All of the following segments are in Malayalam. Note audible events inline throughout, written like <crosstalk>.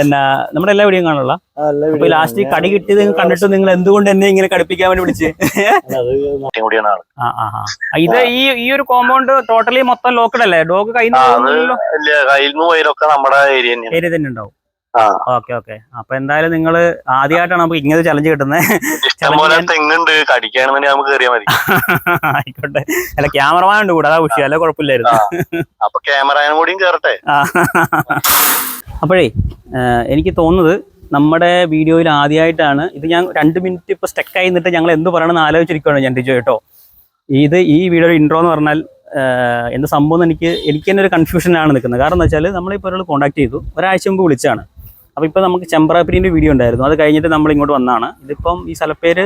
എന്നാ നമ്മുടെ എല്ലാ വീഡിയോയും കാണുള്ള. അപ്പൊ ലാസ്റ്റ് കടി കിട്ടിയത് കണ്ടിട്ട് നിങ്ങൾ എന്തുകൊണ്ട് എന്നെ ഇങ്ങനെ കടിപ്പിക്കാൻ വേണ്ടി വിളിച്ച്? ഇത് ഈ ഈ ഒരു കോമ്പൗണ്ട് ടോട്ടലി മൊത്തം ലോക്കഡ് അല്ലേ? ഡോഗ് കയ്യിൽ നമ്മുടെ ഏരിയ തന്നെയാണ്. ഏരിയ തന്നെ ഉണ്ടാവും. ഓക്കെ ഓക്കെ അപ്പൊ എന്തായാലും നിങ്ങൾ ആദ്യമായിട്ടാണ് നമുക്ക് ഇങ്ങനെ ചലഞ്ച് കിട്ടുന്നത് തെങ്ങുണ്ട്. നമുക്ക് കയറിയാൽ മതി. ആയിക്കോട്ടെ. അല്ല ക്യാമറമാൻ ഉണ്ട് കൂടെ. അതാ വിഷയം അല്ല കുഴപ്പമില്ലായിരുന്നു. അപ്പൊ ക്യാമറയും കൂടിയും കയറട്ടെ ആ. അപ്പോഴേ എനിക്ക് തോന്നുന്നത് നമ്മുടെ വീഡിയോയിൽ ആദ്യമായിട്ടാണ് ഇത് ഞാൻ രണ്ട് മിനിറ്റ് ഇപ്പൊ സ്റ്റക്കായി നിന്നിട്ട് ഞങ്ങൾ എന്ത് പറയണമെന്ന് ആലോചിച്ചിരിക്കുകയാണ് ഞാൻ ടിജോ കേട്ടോ. ഇത് ഈ വീഡിയോ ഇൻട്രോ എന്ന് പറഞ്ഞാൽ എന്ത് സംഭവം എനിക്ക് എനിക്ക് തന്നെ ഒരു കൺഫ്യൂഷനാണ് നിൽക്കുന്നത്. കാരണം എന്താ വെച്ചാൽ നമ്മളിപ്പോൾ ഒരാൾ കോൺടാക്ട് ചെയ്തു ഒരാഴ്ച മുമ്പ് വിളിച്ചാണ് അപ്പോൾ ഇപ്പോൾ നമുക്ക് ചെമ്പ്രാപ്പിരിന്റെ വീഡിയോ ഉണ്ടായിരുന്നു. അത് കഴിഞ്ഞിട്ട് നമ്മൾ ഇങ്ങോട്ട് വന്നതാണ്. ഇതിപ്പം ഈ സ്ഥലപ്പേര്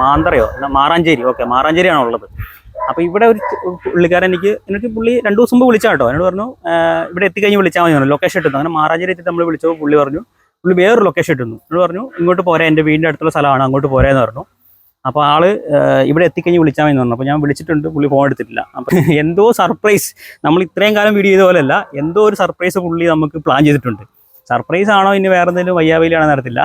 മാന്തറയോ? മാറാഞ്ചേരി. ഓക്കെ മാറാഞ്ചേരിയാണോ ഉള്ളത് അപ്പോൾ ഇവിടെ ഒരു പുള്ളിക്കാരൻ എനിക്ക് എനിക്ക് പുള്ളി രണ്ട് ദിവസം മുമ്പ് വിളിച്ചാൽ കേട്ടോ. എന്നോട് പറഞ്ഞു ഇവിടെ എത്തിക്കഴിഞ്ഞ് വിളിച്ചാൽ മതി പറഞ്ഞു. ലൊക്കേഷൻ ഇട്ടുന്നു അങ്ങനെ മാറാഞ്ചേരി എത്തി നമ്മൾ വിളിച്ചപ്പോൾ പുള്ളി പറഞ്ഞു പുള്ളി വേറൊരു ലൊക്കേഷൻ ഇട്ടുന്നു എന്നോട് പറഞ്ഞു ഇങ്ങോട്ട് പോരാ. എന്റെ വീടിന്റെ അടുത്തുള്ള സ്ഥലമാണ്. അങ്ങോട്ട് പോരാന്ന് പറഞ്ഞു. അപ്പോൾ ആൾ ഇവിടെ എത്തിക്കഴിഞ്ഞ് വിളിച്ചാൽ മതി പറഞ്ഞു. അപ്പോൾ ഞാൻ വിളിച്ചിട്ടുണ്ട്. പുള്ളി ഫോൺ എടുത്തിട്ടില്ല. അപ്പോൾ എന്തോ സർപ്രൈസ് നമ്മൾ ഇത്രയും കാലം വീഡിയോ ചെയ്ത പോലെയല്ല എന്തോ ഒരു സർപ്രൈസ് പുള്ളി നമുക്ക് പ്ലാൻ ചെയ്തിട്ടുണ്ട്. സർപ്രൈസ് ആണോ ഇനി വേറെ എന്തെങ്കിലും വയ്യാവയിലാണോ നടത്തില്ല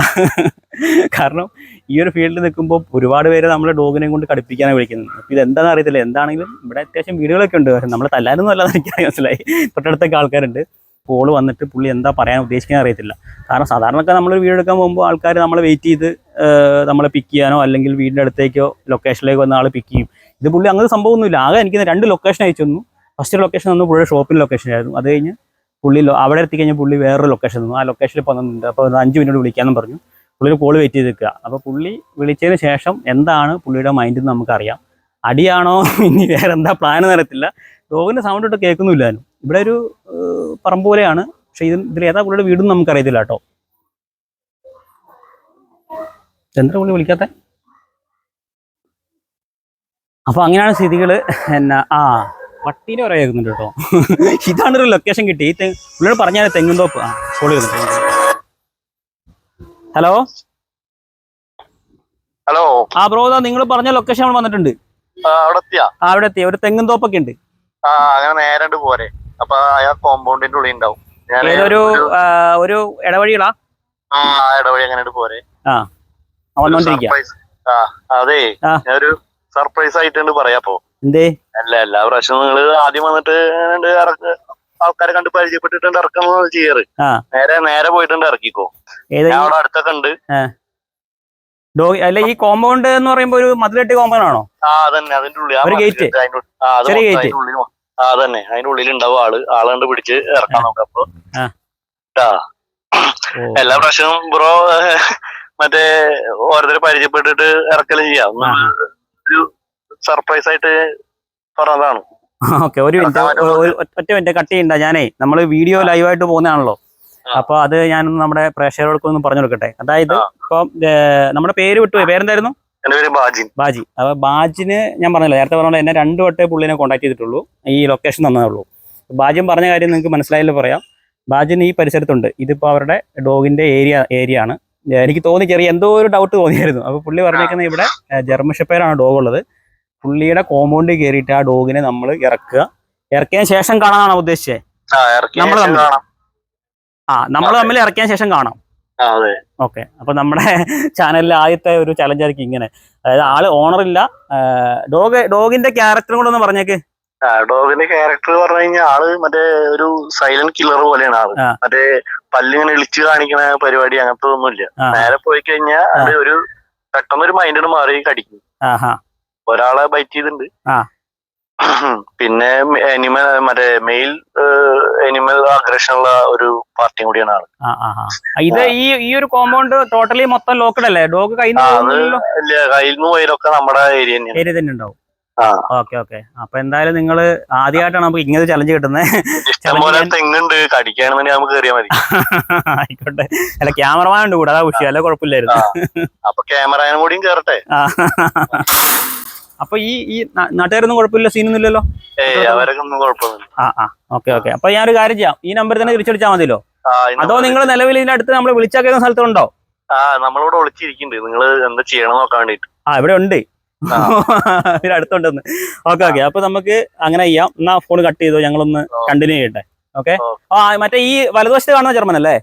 കാരണം ഈ ഒരു ഫീൽഡിൽ നിൽക്കുമ്പോൾ ഒരുപാട് പേര് നമ്മളെ ഡോഗിനെ കൊണ്ട് കടുപ്പിക്കാനാണ് വിളിക്കുന്നത്. അപ്പോൾ ഇത് എന്താണെന്ന് അറിയത്തില്ല. എന്താണെങ്കിലും ഇവിടെ അത്യാവശ്യം വീടുകളൊക്കെ ഉണ്ട്. പക്ഷേ നമ്മൾ തല്ലാനൊന്നും അല്ലാതെ എനിക്ക് മനസ്സിലായി. തൊട്ടടുത്തൊക്കെ ആൾക്കാരുണ്ട്. കോൾ വന്നിട്ട് പുള്ളി എന്താ പറയാൻ ഉദ്ദേശിക്കാൻ അറിയത്തില്ല. കാരണം സാധാരണക്കെ നമ്മൾ വീടെടുക്കാൻ പോകുമ്പോൾ ആൾക്കാർ നമ്മളെ വെയിറ്റ് ചെയ്ത് നമ്മളെ പിക്ക് ചെയ്യാനോ അല്ലെങ്കിൽ വീടിന്റെ അടുത്തേക്കോ ലൊക്കേഷനിലേക്ക് വന്ന ആൾ പിക്ക് ചെയ്യും. ഇത് പുള്ളി അങ്ങനെ സംഭവമൊന്നുമില്ല. ആകെ എനിക്ക് രണ്ട് ലൊക്കേഷൻ അയച്ചു ഫസ്റ്റ് ലൊക്കേഷൻ തന്നു പുള്ളിയുടെ ഷോപ്പിന്റെ ലൊക്കേഷൻ ആയിരുന്നു. അത് കഴിഞ്ഞ് പുള്ളി അവിടെ എത്തിക്കഴിഞ്ഞാൽ പുള്ളി വേറൊരു ലൊക്കേഷൻ തന്നു ആ ലൊക്കേഷനിൽ വന്നിട്ടുണ്ട് അപ്പോൾ ഒരു അഞ്ച് മിനിറ്റ് വിളിക്കാമെന്ന് പറഞ്ഞു. പുള്ളി കോൾ കോൾ വെയിറ്റ് ചെയ്ത് നിൽക്കുക അപ്പോൾ പുള്ളി വിളിച്ചതിന് ശേഷം എന്താണ് പുള്ളിയുടെ മൈൻഡിൽ നിന്ന് നമുക്കറിയാം. അടിയാണോ? ഇനി വേറെ എന്താ പ്ലാൻ നടത്തില്ല ഡോഗിന്റെ സൗണ്ട് ഇട്ട് കേൾക്കുന്നില്ലാനും ഇവിടെ ഒരു പറമ്പ് പോലെയാണ്. പക്ഷേ ഇത് ഇതിൽ ഏതാ പുള്ളിയുടെ വീടും നമുക്കറിയത്തില്ല കേട്ടോ. എന്താ പുള്ളി വിളിക്കാത്ത? അപ്പോൾ അങ്ങനെയാണ് സ്ഥിതികൾ എന്നാ ആ. പട്ടീനെ പറയാ കേൾക്കുന്നുണ്ട് കേട്ടോ. <laughs> ഇതാണ് ഒരു ലൊക്കേഷൻ കിട്ടി. പുള്ളിയോട് പറഞ്ഞാൽ തെങ്ങുന്തോപ്പ്. ആ കോളി ഹലോ ഹലോ ആ ബ്രോ നിങ്ങൾ പറഞ്ഞ ലൊക്കേഷൻ അവിടെ വന്നിട്ടുണ്ട്. ആ, അവിടെ എത്തിയ? ഒരു തെങ്ങും തോപ്പൊക്കെ ഒരു ഉണ്ട്. ആ അങ്ങനെ നേരെ പോരെ. അപ്പൊ അയാൾ കോമ്പൗണ്ടിന്റെ ഉള്ളിൽ ഉണ്ടാവും. ഞാൻ ഒരു ഇടവഴികളാ? ആ ഇടവഴി അങ്ങനെ പോരെ. ആ വന്നോണ്ടിരിക്കുക ആ അതെ. ആ. ഞാനൊരു സർപ്രൈസ് ആയിട്ടുണ്ട് പറയാപ്പോ എന്തേ? അല്ല എല്ലാ പ്രാവശ്യവും നിങ്ങൾ ആദ്യം വന്നിട്ട് ആൾക്കാരെ കണ്ട് പരിചയപ്പെട്ടിട്ടുണ്ട് ഇറക്കുന്നത് ചെയ്യാറ്. നേരെ നേരെ പോയിട്ടുണ്ട് ഇറക്കിക്കോ. അവിടെ അടുത്തൊക്കെ ഉണ്ട്. അല്ല ഈ കോമ്പൗണ്ട് എന്ന് പറയുമ്പോ ഒരു മതിലെട്ടി കോമ്പൗണ്ട് ആണോ? ആ അതന്നെ അതിന്റെ ഉള്ളിൽ. ഒരു ഗേറ്റ് ചെറിയ മൊ- ആ അതന്നെ. അതിന്റെ ഉള്ളിൽ ഉണ്ടാവും ആൾ. ആളെ കണ്ട് പിടിച്ച് ഇറക്കാൻ നോക്കാം അപ്പൊ. എല്ലാ പ്രാവശ്യവും ബ്രോ മറ്റേ ഓരോരുത്തരെ പരിചയപ്പെട്ടിട്ട് ഇറക്കലും ചെയ്യാം. ഒരു സർപ്രൈസ് ആയിട്ട് പറഞ്ഞതാണ്. ഓക്കെ ഒരു മിനിറ്റ്. ഒറ്റ മിനിറ്റ് കട്ട് ചെയ്യണ്ട ഞാനേ നമ്മൾ വീഡിയോ ലൈവായിട്ട് പോകുന്നതാണല്ലോ. അപ്പൊ അത് ഞാനൊന്ന് നമ്മുടെ പ്രേക്ഷകർക്ക് ഒന്ന് പറഞ്ഞു കൊടുക്കട്ടെ. അതായത്. ഇപ്പൊ നമ്മുടെ പേര് വിട്ടു പേരെന്തായിരുന്നു? ബാജി. അപ്പൊ ബാജിന് ഞാൻ പറഞ്ഞല്ലോ നേരത്തെ പറഞ്ഞ എന്നെ രണ്ടു വട്ടേ പുള്ളിനെ കോൺടാക്ട് ചെയ്തിട്ടുള്ളൂ. ഈ ലൊക്കേഷൻ തന്നതുള്ളൂ ബാജ്യം പറഞ്ഞ കാര്യം നിങ്ങൾക്ക് മനസ്സിലായല്ലോ പറയാം. ബാജിന് ഈ പരിസരത്തുണ്ട്. ഇതിപ്പോ അവരുടെ ഡോഗിന്റെ ഏരിയ ഏരിയ ആണ്. എനിക്ക് തോന്നി ചെറിയ എന്തോ ഒരു ഡൗട്ട് തോന്നിയായിരുന്നു. അപ്പൊ പുള്ളി പറഞ്ഞേക്കുന്നത് ഇവിടെ ജർമ്മൻ ഷെപ്പേറാണ് ഡോഗ് ഉള്ളത് പുള്ളിയുടെ കോമ്പൗണ്ട് കയറിയിട്ട് ആ ഡോഗിനെ നമ്മൾ ഇറക്കുക. ഇറക്കിയതിന് ശേഷം കാണാനാണോ ഉദ്ദേശിച്ചേ? തമ്മിൽ. കാണാം. ആ നമ്മൾ തമ്മിൽ ഇറക്കിയതിന് ശേഷം കാണാം. ഓക്കെ. അപ്പൊ നമ്മുടെ ചാനലിലെ ആദ്യത്തെ ഒരു ചലഞ്ച് ആയിരിക്കും ഇങ്ങനെ. അതായത് ആൾ ഓണർ ഇല്ല. ഡോഗ് ഡോഗിന്റെ ക്യാരക്ടർ കൂടെ ഒന്ന് പറഞ്ഞേക്ക്. ഡോഗിന്റെ ക്യാരക്ടർ പറഞ്ഞു കഴിഞ്ഞാൽ ആൾ മറ്റേ ഒരു സൈലന്റ് കില്ലർ പോലെയാണ് ആൾ. മറ്റേ പല്ലിങ്ങനെ ഇളിച്ചു കാണിക്കുന്ന പരിപാടി അങ്ങനത്തെ ഒന്നുമില്ല. നേരെ പോയി കഴിഞ്ഞാൽ അത് ഒരു പെട്ടെന്ന് ഒരു മൈൻഡിന് മാറി കടിക്കും. ഒരാളെ ബൈറ്റ് ചെയ്തിട്ടുണ്ട്. ആ. പിന്നെ അനിമൽ മറ്റേ മെയിൽ അനിമൽ ഉള്ള ഒരു പാർട്ടിയും കൂടിയാണ് ആൾ. ഇത് ഈ ഈ ഒരു കോമ്പൗണ്ട് ടോട്ടലി മൊത്തം ലോക്കഡ് അല്ലേ? ഡോഗ് കയ്യിൽ നിന്ന് പോയാലൊക്കെ നമ്മുടെ ഏരിയ ഏരിയ തന്നെ ഉണ്ടാവും. ഓക്കെ ഓക്കെ അപ്പൊ എന്തായാലും നിങ്ങൾ ആദ്യമായിട്ടാണ് നമുക്ക് ഇങ്ങനെ ചലഞ്ച് കിട്ടുന്നത് ഇഷ്ടംപോലെ തെങ്ങുണ്ട്. കടിക്കുകയാണെന്നുണ്ടെങ്കിൽ നമുക്ക് കയറിയാൽ മതി. <laughs> ആയിക്കോട്ടെ. അല്ല ക്യാമറമാൻ ഉണ്ട് കൂടെ അതാ വിഷയം അല്ല കുഴപ്പമില്ലായിരുന്നു. അപ്പൊ ക്യാമറയും കൂടിയും കയറട്ടെ ആ. അപ്പൊ ഈ ഈ നാട്ടുകാരൊന്നും കുഴപ്പമില്ല സീനൊന്നും ഇല്ലല്ലോ ഏയ് അവരൊക്കെ ഒന്നും കുഴപ്പമൊന്നുമില്ല. ആ ആ ഓക്കെ ഓക്കെ. അപ്പൊ ഞാനൊരു കാര്യം ചെയ്യാം. ഈ നമ്പർ തന്നെ തിരിച്ചടിച്ചാൽ മതിയല്ലോ? അതോ നിങ്ങൾ നിലവിൽ ഇതിന്റെ അടുത്ത് നമ്മൾ വിളിച്ചാക്കിയ സ്ഥലത്തുണ്ടോ? ആ നമ്മളിവിടെ വിളിച്ചിരിക്കുന്നുണ്ട്. നിങ്ങൾ എന്താ ചെയ്യണം നോക്കാൻ വേണ്ടിട്ട് ആ ഇവിടെ ഉണ്ട്. ഇവിടെ അടുത്തുണ്ടെന്ന്. Okay okay. അപ്പൊ നമുക്ക് അങ്ങനെ ചെയ്യാം. എന്നാ ഫോൺ കട്ട് ചെയ്തോ? ഞങ്ങളൊന്ന് കണ്ടിന്യൂ ചെയ്യട്ടെ. ഓക്കെ? ആ മറ്റേ ഈ വലതുവശത്ത് കാണുന്ന ജർമ്മൻ അല്ലേ?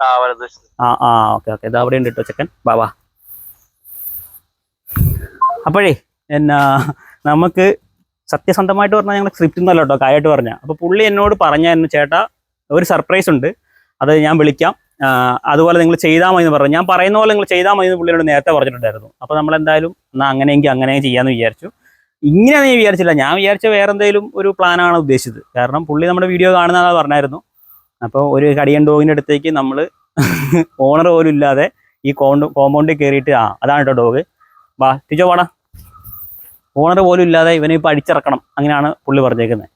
ആ ആ ഓക്കെ ഓക്കെ. ഇത് അവിടെ ഉണ്ട് കേട്ടോ ചെക്കൻ ബാബാ അപ്പോഴേ എന്നാ നമുക്ക് സത്യസന്ധമായിട്ട് പറഞ്ഞാൽ ഞങ്ങൾ സ്ക്രിപ്റ്റ് ഒന്നല്ല കേട്ടോ കാര്യമായിട്ട് പറഞ്ഞ. അപ്പോൾ പുള്ളി എന്നോട് പറഞ്ഞായിരുന്നു ചേട്ടാ ഒരു സർപ്രൈസ് ഉണ്ട്. അത് ഞാൻ വിളിക്കാം. അതുപോലെ നിങ്ങൾ ചെയ്താൽ മതി എന്ന് പറഞ്ഞു. ഞാൻ പറയുന്ന പോലെ നിങ്ങൾ ചെയ്താൽ മതി എന്ന് പുള്ളിയോട് നേരത്തെ പറഞ്ഞിട്ടുണ്ടായിരുന്നു. അപ്പോൾ നമ്മൾ എന്തായാലും എന്നാൽ അങ്ങനെയെങ്കിൽ അങ്ങനെ ചെയ്യാമെന്ന് വിചാരിച്ചു. ഇങ്ങനെ ഞാൻ വിചാരിച്ചില്ല. ഞാൻ വിചാരിച്ച വേറെ എന്തെങ്കിലും ഒരു പ്ലാനാണ് ഉദ്ദേശിച്ചത്. കാരണം പുള്ളി നമ്മുടെ വീഡിയോ കാണുന്ന പറഞ്ഞായിരുന്നു. അപ്പോൾ ഒരു കടിയൻ ഡോഗിന്റെ അടുത്തേക്ക് നമ്മൾ ഓണർ <laughs> പോലും ഇല്ലാതെ ഈ കോമ്പൗണ്ടിൽ കയറിയിട്ട് ആ അതാണ് കേട്ടോ ഡോഗ് വാ തിരിച്ചോ വാടാ. ഓണർ പോലും ഇല്ലാതെ ഇവനെ ഇപ്പം അടിച്ചിറക്കണം. അങ്ങനെയാണ് പുള്ളി പറഞ്ഞേക്കുന്നത്.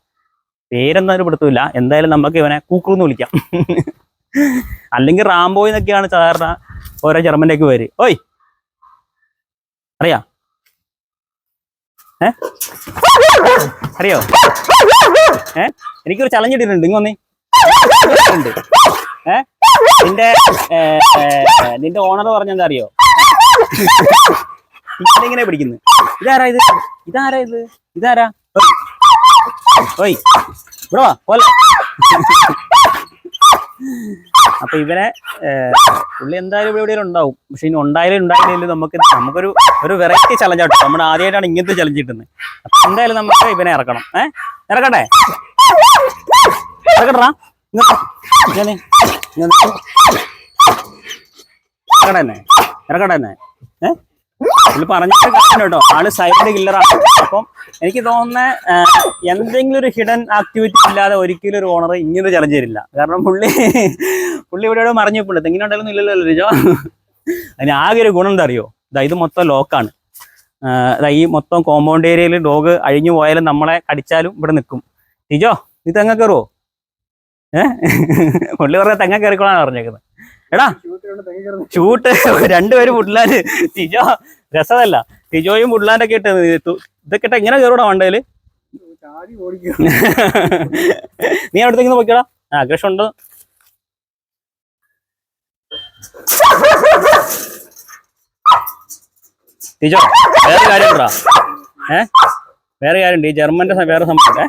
പേരെന്തായാലും പെടുത്തില്ല എന്തായാലും നമുക്ക് ഇവനെ കൂക്രു എന്ന് വിളിക്കാം. അല്ലെങ്കിൽ റാംബോയ് എന്നൊക്കെയാണ് സാധാരണ ഓരോ ജർമ്മന്റെയൊക്കെ പേര് ഓയ്! അറിയാ. ഏ? അറിയോ? ഏ? എനിക്കൊരു ചലഞ്ച് ഇട്ടിട്ടുണ്ട്. ഇങ്ങ് വന്നേ. നിന്റെ നിന്റെ ഓണർ പറഞ്ഞെന്താ അറിയോ? ഇങ്ങനെ പിടിക്കുന്നു? ഇതാരാ ഇത്? ഇതാരാ ഇത്? ഇതാരാ? ഓയ്. ഇവിടെ വാ പോലെ. അപ്പൊ ഇവരെ പുള്ളി എന്തായാലും ഇവിടെ എവിടെയും ഉണ്ടാവും. പക്ഷെ ഇനി ഉണ്ടായാലും ഉണ്ടായില്ലെങ്കിലും നമുക്ക് നമുക്കൊരു ഒരു വെറൈറ്റി ചലഞ്ച് ആട്ടോ. നമ്മുടെ ആദ്യമായിട്ടാണ് ഇങ്ങനത്തെ ചലഞ്ച് കിട്ടുന്നത്. അപ്പൊ എന്തായാലും നമുക്ക് ഇവനെ ഇറക്കണം. ഏ? ഇറക്കട്ടെ ഇറക്കട്ടാ ഇറക്കട്ടെ ഇറക്കട്ടെ തന്നെ ഏ? പുള്ളി പറഞ്ഞിട്ട് കാര്യം കേട്ടോ. ആൾ സൈലന്റ് കില്ലറാണ് അപ്പം എനിക്ക് തോന്നുന്നത് എന്തെങ്കിലും ഒരു ഹിഡൻ ആക്ടിവിറ്റി ഇല്ലാതെ ഒരിക്കലും ഒരു ഓണർ ഇങ്ങനെ ചലഞ്ച് തരില്ല കാരണം പുള്ളി പുള്ളി ഇവിടെ മറിഞ്ഞു. പുള്ളി തെങ്ങിനെ ഉണ്ടായിരുന്നു ഇല്ലല്ലോ രജോ അതിന് ആകെ ഒരു ഗുണം എന്താ അറിയോ? ഇതാ ഇത് മൊത്തം ലോക്കാണ് ഈ മൊത്തം കോമ്പൗണ്ട് ഏരിയയിൽ ഡോഗ് അഴിഞ്ഞു പോയാലും നമ്മളെ കടിച്ചാലും ഇവിടെ നിൽക്കും. ലിജോ നീ തെങ്ങ കയറുവോ ഏഹ് പുള്ളി പറഞ്ഞ തെങ്ങ കയറിക്കോളാണ് പറഞ്ഞേക്കുന്നത് എടാ ഷൂട്ട് രണ്ടുപേരും പുട്ലാൽ ടിജോ രസമല്ല. ടിജോയും പുട്ലാൻഡൊക്കെ ഇട്ട് ഇതൊക്കെ ഇട്ട എങ്ങനെ കയറൂടാ വണ്ടയിൽ നീ അവിടത്തേക്ക് നോക്കിയടാ ആഗ്രഹം ഉണ്ട്? തിജോ വേറെ കാര്യം ഉണ്ടാ ഏ? വേറെ കാര്യമുണ്ട്. ഈ ജർമ്മന്റെ വേറെ സംഭവം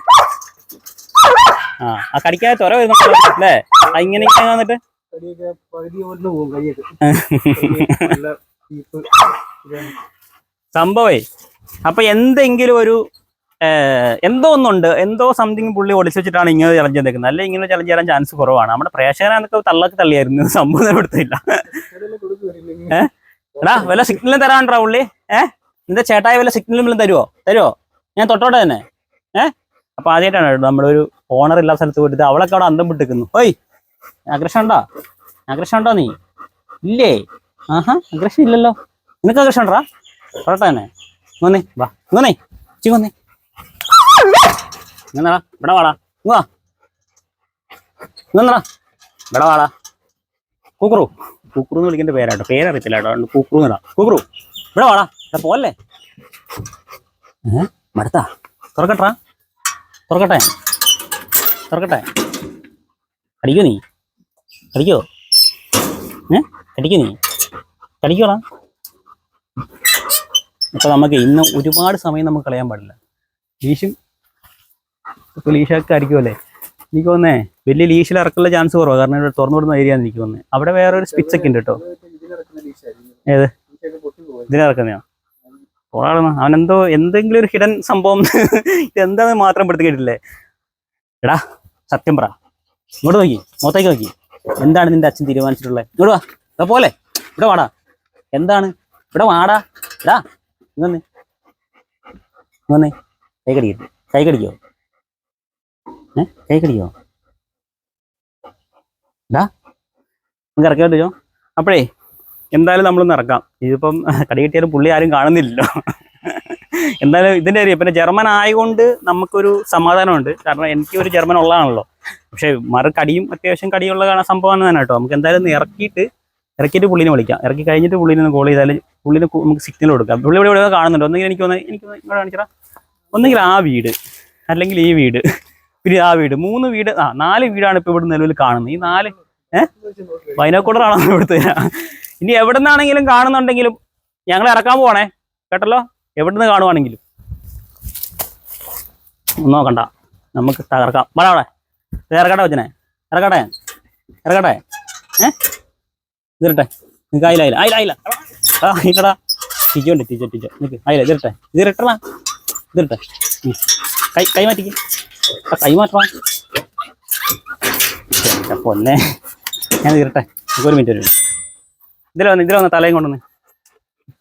ആ ആ കടിക്കാതെ വരുന്നുണ്ടല്ലോ അല്ലേ? ആ ഇങ്ങനെ ഇങ്ങനെ വന്നിട്ട്? സംഭവേ. അപ്പൊ എന്തെങ്കിലും ഒരു എന്തോ ഒന്നുണ്ട്. എന്തോ സംതിങ് പുള്ളി ഒളിച്ചു വെച്ചിട്ടാണ് ഇങ്ങനെ ചലഞ്ച് ചെയ്തേക്കുന്നത്. അല്ലെങ്കിൽ ഇങ്ങനെ ചലഞ്ച് ചെയ്യാൻ ചാൻസ് കുറവാണ്. നമ്മുടെ പ്രേക്ഷകനൊക്കെ തള്ളക്ക് തള്ളിയായിരുന്നു. സംഭവം എടുത്തില്ല എടാ വല്ല സിഗ്നലും തരാണ്ടാ പുള്ളി? ഏഹ് എന്താ ചേട്ടായി വല്ല സിഗ്നലും വല്ലതും തരുവോ? തരുവോ? ഞാൻ തൊട്ടോട്ടെ തന്നെ. ഏഹ് അപ്പൊ ആദ്യമായിട്ടാണ് നമ്മളൊരു ഓണർ ഇല്ലാത്ത സ്ഥലത്ത് പോയിട്ട് അവളൊക്കെ അവിടെ അന്തം വിട്ടിരിക്കുന്നു. ഓയ് അഗ്രഷൻ ഉണ്ടോ അഗ്രഷൻ ഉണ്ടോ നീ? ഇല്ലേ? ആഹാ അഗ്രഷൻ ഇല്ലല്ലോ. നിനക്ക് അഗ്രഷൻ ഉണ്ടാ പറട്ടെ തന്നെ ഇങ്ങ് വാ. ഇങ്ങ് വന്നേ ചി വന്നേ. ഇങ്ങന്നാടാ ഇവിടെ വാടാ. ഇങ്ങോ വാ. ഇങ്ങന്നാടാ ഇവിടെ വാടാ. കുക്കുറു. കുക്കുറു എന്ന് വിളിക്കേണ്ട പേരാട്ടോ. പേരറിയത്തില്ല കേട്ടോ. കുക്കുറു കൂക്കുറു കുക്കുറു ഇവിടെ വാടാ. ഇവിടെ പോലെ ഏഹ് തുറക്കട്ടാ തുറക്കട്ടെ. തുറക്കട്ടെ. കടിക്കോ നീ. കടിക്കോ ഏ? കടിക്കോ നീ? കടിക്കോളാ അപ്പൊ നമുക്ക് ഇന്ന് ഒരുപാട് സമയം നമുക്ക് കളയാൻ പാടില്ല. ലീഷും ഇപ്പൊ ലീഷൊക്കെ അടിക്കുമല്ലേ എനിക്ക് തോന്നേ വലിയ ലീഷിൽ ഇറക്കുള്ള ചാൻസ് കുറവാണ് കാരണം ഇവിടെ തുറന്നു വിടുന്ന ഏരിയ എനിക്ക് തോന്നുന്നത് അവിടെ വേറെ ഒരു സ്പിച്ച് ഒക്കെ ഉണ്ട് കേട്ടോ. ഏത്? കൊറാളാണ് അവൻ എന്തോ എന്തെങ്കിലും ഒരു ഹിഡൻ സംഭവം ഇതെന്താന്ന് മാത്രം പെടുത്തി കേട്ടില്ലേ എടാ സത്യം പറ. ഇങ്ങോട്ട് നോക്കി. മുഖത്തേക്ക് നോക്കി. എന്താണ് നിന്റെ അച്ഛൻ തീരുമാനിച്ചിട്ടുള്ളത്? ഇവിടെ വാ. ഇവിടെ പോലെ. ഇവിടെ വാടാ. എന്താണ്? ഇവിടെ വാടാ. ഇടാ ഇങ്ങനെ ഇങ്ങനെ കൈ കടിക്കും. കൈ കടിക്കോ? ഏ? കൈ കടിക്കോ? ഇടാ നമുക്ക് ഇറക്കി പറ്റുമോ അപ്പോഴേ എന്തായാലും നമ്മളൊന്ന് ഇറക്കാം. ഇതിപ്പം കടി കിട്ടിയാലും പുള്ളി ആരും കാണുന്നില്ലല്ലോ. എന്തായാലും ഇതിന്റെ കാര്യം പിന്നെ ജർമ്മൻ ആയതുകൊണ്ട് നമുക്കൊരു സമാധാനമുണ്ട്. കാരണം എനിക്ക് ഒരു ജർമ്മൻ ഉള്ളതാണല്ലോ. പക്ഷെ മറു കടിയും അത്യാവശ്യം കടിയുള്ള കാണാൻ സംഭവമാണ് തന്നെ കേട്ടോ. നമുക്ക് എന്തായാലും ഇറക്കിയിട്ട് ഇറക്കിയിട്ട് പുള്ളിനെ വിളിക്കാം. ഇറക്കി കഴിഞ്ഞിട്ട് പുള്ളിനെ കോൾ ചെയ്താൽ പുള്ളിനെ നമുക്ക് സിഗ്നൽ കൊടുക്കാം. പുള്ളി ഇവിടെ ഇവിടെ കാണുന്നുണ്ട്. ഒന്നെങ്കിൽ എനിക്ക് ഒന്ന് എനിക്ക് ഇവിടെ കാണിച്ചടാ. ഒന്നെങ്കിൽ ആ വീട് അല്ലെങ്കിൽ ഈ വീട് പിന്നെ ആ വീട് മൂന്ന് വീട് ആ നാല് വീടാണ് ഇപ്പോൾ ഇവിടെ നിലവിൽ കാണുന്നത്. ഈ നാല് ഏഹ് ബൈനോക്കുളറാണോ ഇവിടുത്തെ. ഇനി എവിടെ നിന്നാണെങ്കിലും കാണുന്നുണ്ടെങ്കിലും ഞങ്ങൾ ഇറക്കാൻ പോവാണേ. കേട്ടല്ലോ? എവിടെ നിന്ന് കാണുവാണെങ്കിലും നോക്കണ്ട. നമുക്ക് തകർക്കാം. വാടാ അവിടെ. ഇത് ഇറക്കട്ടെ വച്ചനെ ഇറക്കട്ടെ. ഇറക്കട്ടെ. ഏ? ഇതിരട്ടെ. നിനക്ക് ആയില്ല ആയില്ല ആയില്ല ആയില്ല. ആ ഇല്ലടാ. ടീച്ചറുണ്ട് ടീച്ചർ ടീച്ചർ നിനക്ക് ആയില്ല. ഇതിരട്ടെ. ഇതിരട്ടടാ ഇതിരട്ടെ. കൈ കൈ മാറ്റിക്ക്. ആ, കൈ മാറ്റണം? എന്റെ പൊന്നെ. ഞാൻ ഇതിരട്ടെ. ഒരു മിനിറ്റ് ഒരു ഇതിൽ വന്ന് ഇതിൽ വന്ന് തലയും കൊണ്ടുവന്ന്.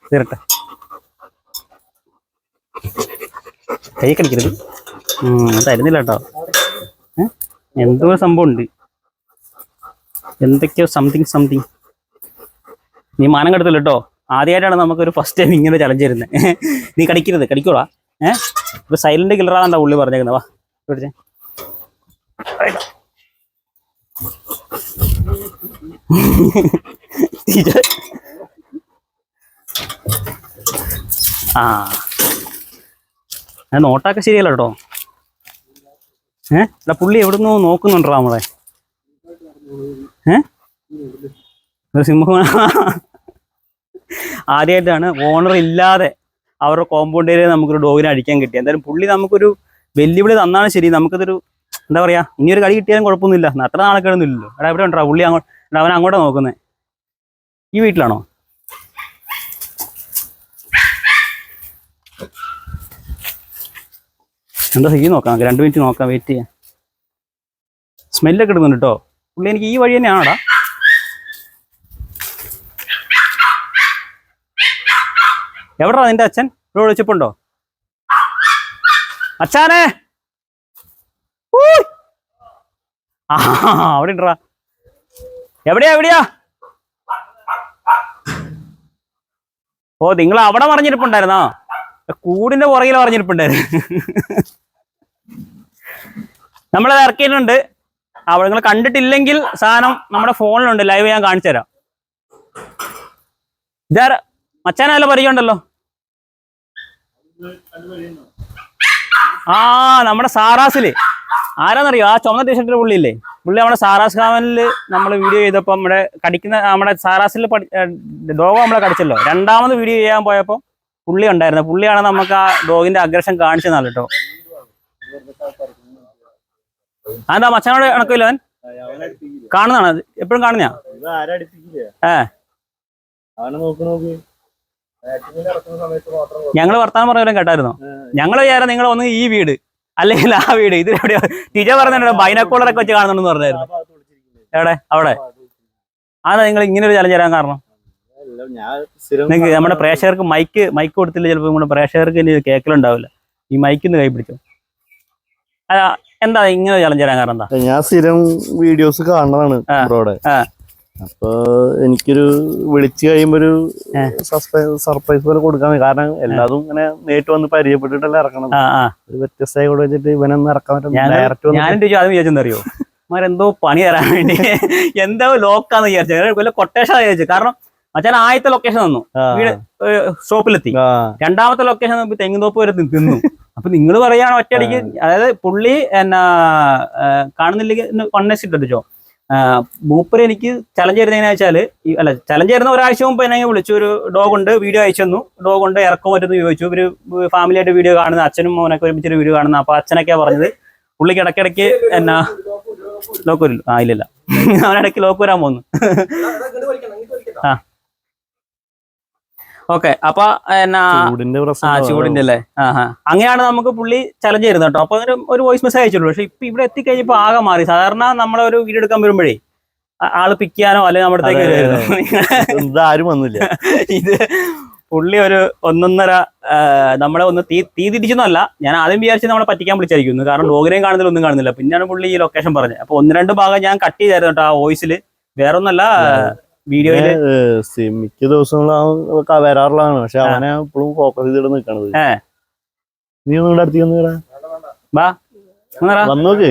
ഇതിരട്ടെ. കൈ കടിക്കരുത് തരുന്നില്ല കേട്ടോ. ഏ? എന്തോ ഒരു സംഭവം ഉണ്ട് എന്തൊക്കെയോ സംതിങ് സംതിങ് നീ മാനം കെടുത്തില്ല കേട്ടോ ആദ്യമായിട്ടാണ് നമുക്കൊരു ഫസ്റ്റ് ടൈം ഇങ്ങനെ ചലഞ്ച് വരുന്നത് <laughs> നീ കടിക്കരുത് കടിക്കോളാ. ഏഹ് ഇപ്പൊ സൈലന്റ് കില്ലറാണെന്താ ഉള്ളി പറഞ്ഞേക്കുന്നത് വാ പിടിച്ചേ. ആ. നോട്ടൊക്കെ ശരിയല്ല കേട്ടോ ഏ? അല്ല പുള്ളി എവിടുന്നോ നോക്കുന്നുണ്ടോ നമ്മളെ ഏ? സിംഹ. ആദ്യമായിട്ടാണ് ഓണർ ഇല്ലാതെ അവരുടെ കോമ്പൗണ്ട് ഏരിയ നമുക്കൊരു ഡോഗിനെ അടിക്കാൻ കിട്ടി എന്തായാലും പുള്ളി നമുക്കൊരു വെല്ലുവിളി തന്നാണ് ശരി. നമുക്കതൊരു എന്താ പറയാ ഇനി ഒരു കളി കിട്ടിയാലും കുഴപ്പമൊന്നുമില്ല. അത്ര നാളെ കിടന്നില്ലല്ലോ എടാ എവിടെ ഉണ്ടോ? പുള്ളി അങ്ങോട്ട് അവൻ അങ്ങോട്ടാണ് നോക്കുന്നത് ഈ വീട്ടിലാണോ? എന്താ ഈ നോക്കാം? രണ്ട് മിനിറ്റ് നോക്കാം വെയിറ്റ് ചെയ്യാം. സ്മെല്ലൊക്കെ ഇടുന്നുണ്ട് കേട്ടോ പുള്ളി എനിക്ക് ഈ വഴി തന്നെയാണോടാ? എവിടാ നിന്റെ അച്ഛൻ? ഇവിടെ വിളിച്ചപ്പോണ്ടോ? അച്ഛാനെ! അവിടെ ഉണ്ടടാ എവിടെയാ എവിടെയാ? ഓ നിങ്ങൾ അവിടെ മറിഞ്ഞിരിപ്പുണ്ടായിരുന്നോ? കൂടിന്റെ പുറകിൽ പറഞ്ഞിരിപ്പുണ്ടായിരുന്നു നമ്മളത് ഇറക്കിയിട്ടുണ്ട്. അവിടെ നിങ്ങൾ കണ്ടിട്ടില്ലെങ്കിൽ സാധനം നമ്മുടെ ഫോണിലുണ്ട്. ലൈവ് ഞാൻ കാണിച്ചു തരാം. ഇതാര? മച്ചാനല്ല പരിചയമുണ്ടല്ലോ? ആ നമ്മുടെ സാറാസിൽ. ആരാന്നറിയോ? ആ ചുമന്ന ടീഷർട്ടിന്റെ പുള്ളിയില്ലേ? പുള്ളി നമ്മുടെ സാറാസ് കാവനിൽ നമ്മൾ വീഡിയോ ചെയ്തപ്പോൾ നമ്മുടെ കടിക്കുന്ന നമ്മുടെ സാറാസിൽ ഡോഗോ നമ്മളെ കടിച്ചല്ലോ. രണ്ടാമത് വീഡിയോ ചെയ്യാൻ പോയപ്പോൾ പുള്ളി ഉണ്ടായിരുന്നു. പുള്ളിയാണ് നമുക്ക് ആ ഡോഗിന്റെ അഗ്രഷൻ കാണിച്ചു തന്നെ കേട്ടോ. അതെന്താ മച്ചാനോട് കണക്കില്ല അവൻ? കാണുന്നതാണ്? എപ്പോഴും കാണുന്ന ഞങ്ങൾ ഏ. വർത്താനം പറഞ്ഞവരും കേട്ടായിരുന്നു? ഞങ്ങൾ വിചാരം നിങ്ങൾ ഒന്ന് ഈ വീട് അല്ലെങ്കിൽ ആ വീട് ഇത് എവിടെയോ ടീച്ചർ പറഞ്ഞിട്ടുണ്ട് ബൈനക്കോളറൊക്കെ വെച്ച് കാണുന്നുണ്ടെന്ന് പറഞ്ഞായിരുന്നു. എവിടെ? അവിടെ. അതാ നിങ്ങൾ ഇങ്ങനെ ഒരു ചലഞ്ച് തരാൻ കാരണം. നിങ്ങൾക്ക് നമ്മുടെ പ്രേക്ഷകർക്ക് മൈക്ക് മൈക്ക് കൊടുത്തില്ല ചിലപ്പോൾ നമ്മുടെ പ്രേക്ഷകർക്ക് ഇനി കേൾക്കലുണ്ടാവില്ല ഈ മൈക്കിന്ന് കൈ പിടിച്ചോ. അല്ല എന്താ ഇങ്ങനെ ചലഞ്ച് തരാൻ കാരണം എന്താ? ഞാൻ സ്ഥിരം വീഡിയോസ് കാണുന്നതാണ് അപ്പൊ എനിക്കൊരു വിളിച്ചു കഴിയുമ്പോ ഒരു. സർപ്രൈസ് പോലെ കൊടുക്കാൻ കാരണം എല്ലാതും ഇങ്ങനെ നേരിട്ട് വന്ന് പരിചയപ്പെട്ടിട്ടല്ല ഇറക്കണം ഒരു വ്യത്യസ്തമായി കൂടെ വെച്ചിട്ട് ഇവനൊന്ന് ഇറക്കാൻ പറ്റും ഞാൻ ഡയറക്റ്റ് ഞാനും ചോദിച്ചു അത് വിചാരിച്ചെന്തറിയോ എന്തോ പണി തരാൻ വേണ്ടി എന്തോ ലോക്കാന്ന് വിചാരിച്ചു. കൊട്ടേഷൻ വിചാരിച്ചു. കാരണം മച്ചാൻ ആദ്യത്തെ ലൊക്കേഷൻ തന്നു വീട് സ്റ്റോപ്പിലെത്തി രണ്ടാമത്തെ ലൊക്കേഷൻ തെങ്ങുതോപ്പ് വരെ തിന്നു <laughs> അപ്പൊ നിങ്ങൾ പറയാണ് ഒറ്റയടിക്ക് അതായത് പുള്ളി എന്നാ കാണുന്നില്ലെങ്കിൽ കണ്ണസ് ഇട്ടോ? മൂപ്പര് എനിക്ക് ചലഞ്ച് തരുന്നതെന്ന് വെച്ചാൽ ഈ അല്ല ചലഞ്ച് തരുന്ന ഒരാഴ്ച മുമ്പ് എന്നെ വിളിച്ചു ഒരു ഡോഗ് ഉണ്ട് വീഡിയോ അയച്ചു തന്നു. ഡോഗ് ഉണ്ട് ഇറക്കം പറ്റുന്നു ചോദിച്ചു. ഒരു ഫാമിലി ആയിട്ട് വീഡിയോ കാണുന്ന അച്ഛനും മോനൊക്കെ ഒരുമിച്ചൊരു വീഡിയോ കാണുന്ന അപ്പൊ അച്ഛനൊക്കെയാ പറഞ്ഞത്. പുള്ളിക്ക് ഇടയ്ക്കിടയ്ക്ക് എന്നാ ലോക്കൂരില്ല ആ ഇല്ലില്ല. <laughs> അവനിടയ്ക്ക് ലോക്കൂരാൻ പോന്നു. ഓക്കെ അപ്പൊ എന്നാ ചൂടിന്റെ അല്ലേ അങ്ങനെയാണ് നമുക്ക് പുള്ളി ചലഞ്ച് ചെയ്യുന്നത് കേട്ടോ. അപ്പൊ ഒരു ഒരു വോയിസ് മെസ്സേജ് അയച്ചുള്ളൂ പക്ഷെ ഇപ്പൊ ഇവിടെ എത്തിക്കഴിഞ്ഞപ്പോ ആകെ മാറി. സാധാരണ നമ്മളെ ഒരു വീഡിയോ എടുക്കാൻ വരുമ്പോഴേ ആൾ പിക്കാനോ അല്ലെങ്കിൽ നമ്മുടെ ആരും വന്നില്ല. <laughs> ഇത് പുള്ളി ഒരു ഒന്നൊന്നര നമ്മളെ ഒന്ന് തീ തീ തിരിച്ചൊന്നല്ല. ഞാൻ ആദ്യം വിചാരിച്ചു നമ്മളെ പറ്റിക്കാൻ വിളിച്ചായിരിക്കുന്നു. കാരണം ലോഗിനെയും കാണുന്നില്ല ഒന്നും കാണുന്നില്ല. പിന്നെയാണ് പുള്ളി ഈ ലൊക്കേഷൻ പറഞ്ഞത്. അപ്പൊ ഒന്ന് രണ്ട് ഭാഗം ഞാൻ കട്ട് ചെയ്തായിരുന്നു കേട്ടോ ആ വോയിസിൽ വേറെ ഒന്നല്ല വീഡിയോയിൽ? മിക്ക ദിവസങ്ങളും വരാറുള്ളതാണ്. പക്ഷെ അവനെ എപ്പോഴും ഫോക്കസ് ചെയ്തിട്ട് നിക്കണത്. നീ ഒന്നും അടുത്ത് ഒന്ന് വാ. ഒന്നറ വന്നു നോക്ക്.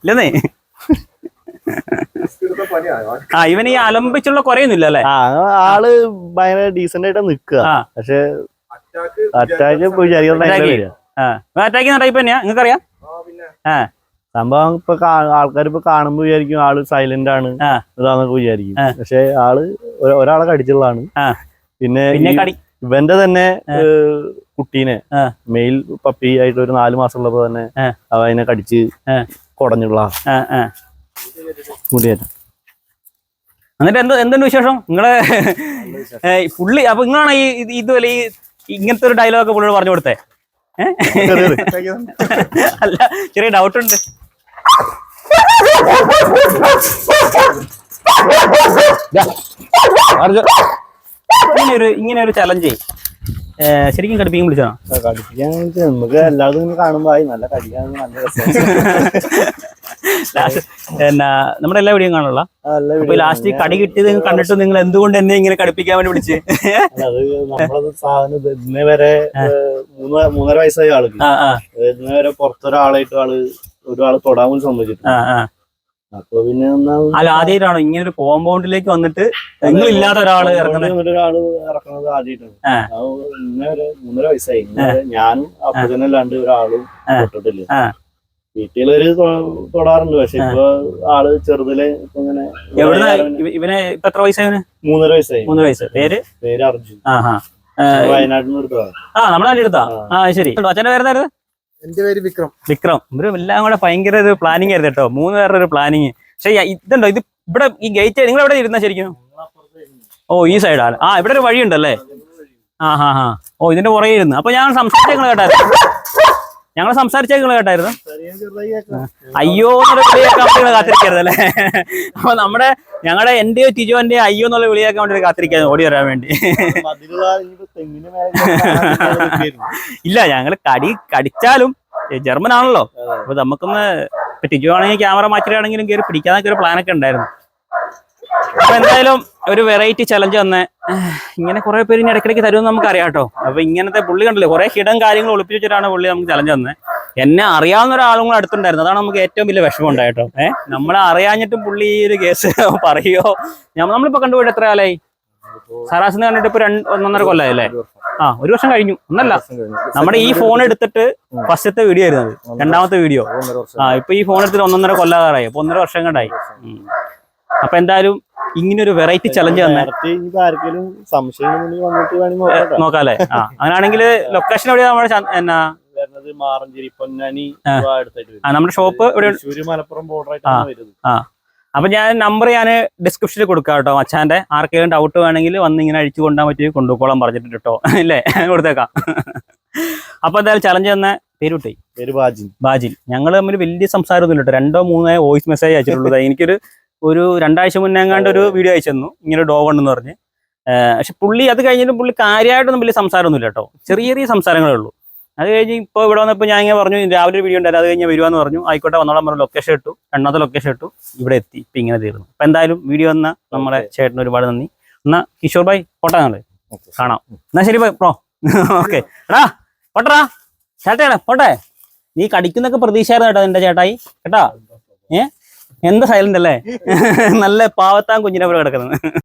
ഇല്ലെന്നേ. ആ ഇവൻ ഈ അലമ്പിച്ചുള്ള കുറയൊന്നുമില്ല അല്ലേ? ആ ആൾ ഭയങ്കര ഡീസന്റ് ആയിട്ട് നിക്കുക. പക്ഷെ അറ്റാക്ക് അറ്റാക്ക് ടൈപ്പ് തന്നെയാ. നിങ്ങൾക്ക് അറിയാം സംഭവം ഇപ്പൊ ആൾക്കാർ ഇപ്പൊ കാണുമ്പോ വിചാരിക്കും ആൾ സൈലന്റ് ആണ് ആ. ഇതാന്നൊക്കെ വിചാരിക്കും. പക്ഷെ ആൾ ഒരാളെ കടിച്ചുള്ളതാണ് ആ. പിന്നെ ഇവന്റെ തന്നെ കുട്ടീനെ മെയിൽ പപ്പി ആയിട്ട് ഒരു നാല് മാസം ഉള്ളപ്പോ തന്നെ അതിനെ കടിച്ച് കൊടഞ്ഞുള്ള മുടിയേറ്റം. എന്നിട്ട് എന്ത് എന്തുണ്ട് വിശേഷം? നിങ്ങളെ പുള്ളി അപ്പൊ നിങ്ങളാണ് ഈ ഇതുപോലെ ഈ ഇങ്ങനത്തെ ഒരു ഡയലോഗ് പുള്ളിയോട് പറഞ്ഞു കൊടുത്തേ? അല്ല ചെറിയ ഡൗട്ട് ഉണ്ട്. ഇങ്ങനെ ഒരു ഇങ്ങനെ ഒരു ചലഞ്ച് ശരിക്കും കടുപ്പിക്കാൻ വിളിച്ചാണോ കടിപ്പിക്കാൻ നമുക്ക് എല്ലാവരും കാണുമ്പോ നല്ല കടിക്കാൻ നല്ല <laughs> എന്നാ നമ്മുടെ എല്ലാ വീഡിയോയും കാണുള്ള അപ്പൊ ലാസ്റ്റ് കടി കിട്ടിയത് കണ്ടിട്ട് നിങ്ങൾ എന്തുകൊണ്ട് എന്നെ ഇങ്ങനെ കടിപ്പിക്കാൻ വേണ്ടി വിളിച്ച്? ഇന്നേ വരെ മൂന്നര വയസ്സായ ആൾ ഇന്നേ വരെ പുറത്തൊരാളായിട്ട് ആൾ ഒരാൾ തൊടാൻ പോലും സമ്മതിച്ചിട്ടുണ്ട് അപ്പൊ പിന്നെ അല്ല ആദ്യമായിട്ടാണോ ഇങ്ങനെ ഒരു കോമ്പൗണ്ടിലേക്ക് വന്നിട്ട് നിങ്ങൾ ഇല്ലാത്ത ഒരാൾ ഇറങ്ങുന്നത് ഒരാൾ ഇറക്കുന്നത് ആദ്യമായിട്ടാണ്. മൂന്നര വയസ്സായി. ഞാനും അപ്പുതന്നല്ലാണ്ട് ഒരാളും. തൊട്ടിട്ടില്ല. വീട്ടിലൊരു തൊടാറുണ്ട്. പക്ഷെ ഇപ്പൊ ആൾ ചെറുതിലെ ഇങ്ങനെ ഇവനെ ഇപ്പൊ എത്ര വയസ്സായി മൂന്നര വയസ്സായി. മൂന്നര വയസ്സ്. പേര്? പേര് അർജുൻ. വയനാട്ടിൽ നിന്ന് ആ ആ. ശരി. അച്ഛന്റെ പേരെന്തായിരുന്നു? എന്റെ പേര് വിക്രം. വിക്രം. ഇവർ എല്ലാം കൂടെ ഭയങ്കര ഒരു പ്ലാനിങ് ആയിരുന്നു കേട്ടോ. മൂന്ന് പേരുടെ ഒരു പ്ലാനിങ് പക്ഷെ ഇതുണ്ടോ? ഇത് ഇവിടെ ഈ ഗേറ്റ് നിങ്ങൾ എവിടെ ഇരുന്ന ശരിക്കും? ഓ ഈ സൈഡാണ് ആ. ഇവിടെ ഒരു വഴിയുണ്ടല്ലേ? ആ ഹാ. ഹാ ഓ ഇതിന്റെ പുറകെ ഇരുന്ന്. അപ്പൊ ഞാൻ സംസാരിച്ചു നിങ്ങൾ കേട്ടായിരുന്നു ഞങ്ങൾ സംസാരിച്ചേ നിങ്ങൾ കേട്ടായിരുന്നു. അയ്യോ എന്നുള്ള വിളിയേക്കാൻ വേണ്ടി കാത്തിരിക്കരുത് അല്ലേ? അപ്പൊ നമ്മുടെ ഞങ്ങളുടെ എന്റെയോ ടിജോന്റെ അയ്യോ എന്നുള്ള വിളിയേക്കാൻ വേണ്ടി കാത്തിരിക്കാൻ ഓടി വരാൻ വേണ്ടി. ഇല്ല ഞങ്ങൾ കടി കടിച്ചാലും ജർമ്മൻ ആണല്ലോ. അപ്പൊ നമുക്കൊന്ന് ഇപ്പൊ ടിജു ആണെങ്കിൽ ക്യാമറ മാറ്റിയാണെങ്കിലും കയറി പിടിക്കാന്നൊക്കെ ഒരു പ്ലാനൊക്കെ ഉണ്ടായിരുന്നു. അപ്പൊ എന്തായാലും ഒരു വെറൈറ്റി ചലഞ്ച് വന്നേ ഇങ്ങനെ കുറെ പേര് ഇനി ഇടയ്ക്കിടയ്ക്ക് തരുമെന്ന് നമുക്ക് അറിയാം കേട്ടോ. അപ്പൊ ഇങ്ങനത്തെ പുള്ളി കണ്ടില്ലേ കുറെ ഹിഡൻ കാര്യങ്ങൾ ഒളിപ്പിച്ചിട്ടാണ് പുള്ളി നമുക്ക് ചലഞ്ച് തന്നെ എന്നെ അറിയാവുന്ന ഒരാളും കൂടെ അടുത്തുണ്ടായിരുന്നു. അതാണ് നമുക്ക് ഏറ്റവും വലിയ വിഷമം ഉണ്ടായിട്ടോ ഏഹ് നമ്മളെ അറിയാഞ്ഞിട്ടും പുള്ളി ഈ ഒരു കേസ് പറയോ നമ്മളിപ്പോ കണ്ടുപോയിട്ട് എത്ര കാലായി? സറാസിന് കണ്ടിട്ട് ഇപ്പൊ രണ്ട് ഒന്നൊന്നര കൊല്ലായി അല്ലേ ആ ഒരു വർഷം കഴിഞ്ഞു. ഒന്നല്ല. നമ്മുടെ ഈ ഫോൺ എടുത്തിട്ട് ഫസ്റ്റത്തെ വീഡിയോ ആയിരുന്നത് രണ്ടാമത്തെ വീഡിയോ ആ ഇപ്പൊ ഈ ഫോൺ എടുത്തിട്ട് ഒന്നൊന്നര കൊല്ലാതാറായി. അപ്പൊ ഒന്നര വർഷം കണ്ടായി. അപ്പൊ എന്തായാലും ഇങ്ങനെ ഒരു വെറൈറ്റി ചലഞ്ച് ആർക്കെങ്കിലും സംശയം നോക്കാല്ലേ? ആ അങ്ങനെയാണെങ്കിൽ ലൊക്കേഷൻ എവിടെയാ നമ്മുടെ എന്നാ? മാറഞ്ചേരി പൊന്നാനി നമ്മുടെ ഷോപ്പ് ഇവിടെ മലപ്പുറം ബോർഡർ ആയിട്ടാണ് വരുന്നത്. അപ്പൊ ഞാൻ നമ്പർ ഞാൻ ഡിസ്ക്രിപ്ഷനിൽ കൊടുക്കാം കേട്ടോ അച്ഛാന്റെ. ആർക്കെങ്കിലും ഡൗട്ട് വേണമെങ്കിൽ വന്ന് ഇങ്ങനെ അഴിച്ചു കൊണ്ടാൻ പറ്റി കൊണ്ടുപോകോളാൻ പറഞ്ഞിട്ട് കേട്ടോ. ഇല്ലേ? കൊടുത്തേക്കാം. അപ്പൊ എന്തായാലും ചലഞ്ച് തന്നെ പേരുട്ടി. പേര് ബാജിൻ. ബാജിൽ ഞങ്ങൾ തമ്മിൽ വലിയ സംസാരമൊന്നുമില്ല കേട്ടോ. രണ്ടോ മൂന്നോ വോയിസ് മെസ്സേജ് അയച്ചിട്ടുള്ളത് എനിക്കൊരു ഒരു രണ്ടാഴ്ച മുന്നേ എങ്ങാണ്ട് ഒരു വീഡിയോ അയച്ചു തന്നു ഇങ്ങനെ ഡോഗ് ഉണ്ടെന്ന് പറഞ്ഞ്. പക്ഷെ പുള്ളി അത് കഴിഞ്ഞിട്ട് പുള്ളി കാര്യമായിട്ടൊന്നും വലിയ സംസാരമൊന്നുമില്ല കേട്ടോ. ചെറിയ ചെറിയ സംസാരങ്ങളേ ഉള്ളൂ. അത് കഴിഞ്ഞ് ഇപ്പോൾ ഇവിടെ വന്നപ്പോൾ ഞാൻ ഇങ്ങനെ പറഞ്ഞു രാവിലെ ഒരു വീഡിയോ ഉണ്ടായിരുന്നു. അത് കഴിഞ്ഞ് വരുവാന്ന് പറഞ്ഞു. ആയിക്കോട്ടെ വന്നോളാൻ പറഞ്ഞു ലൊക്കേഷൻ ഇട്ടു. രണ്ടാമത്തെ ലൊക്കേഷൻ ഇട്ടു. ഇവിടെ എത്തി. ഇപ്പം ഇങ്ങനെ തീർന്നു. അപ്പം എന്തായാലും വീഡിയോ വന്ന നമ്മുടെ ചേട്ടന് ഒരുപാട് നന്ദി. എന്നാ കിഷോർ ഭായ് പോട്ടെ ഞങ്ങൾ. കാണാം. എന്നാ ശരി ബൈ പ്രോ ഓക്കെ. എടാ പോട്ടറാ ചേട്ടയാണ് പോട്ടെ. നീ കടിക്കുന്നൊക്കെ പ്രതീക്ഷയായിരുന്നു കേട്ടോ നിന്റെ ചേട്ടായി. കേട്ടാ? ഏ? എന്താ സൈലന്റ് അല്ലേ? നല്ല പാവത്താൻ കുഞ്ഞിനെ പോലെ കിടക്കുന്നത്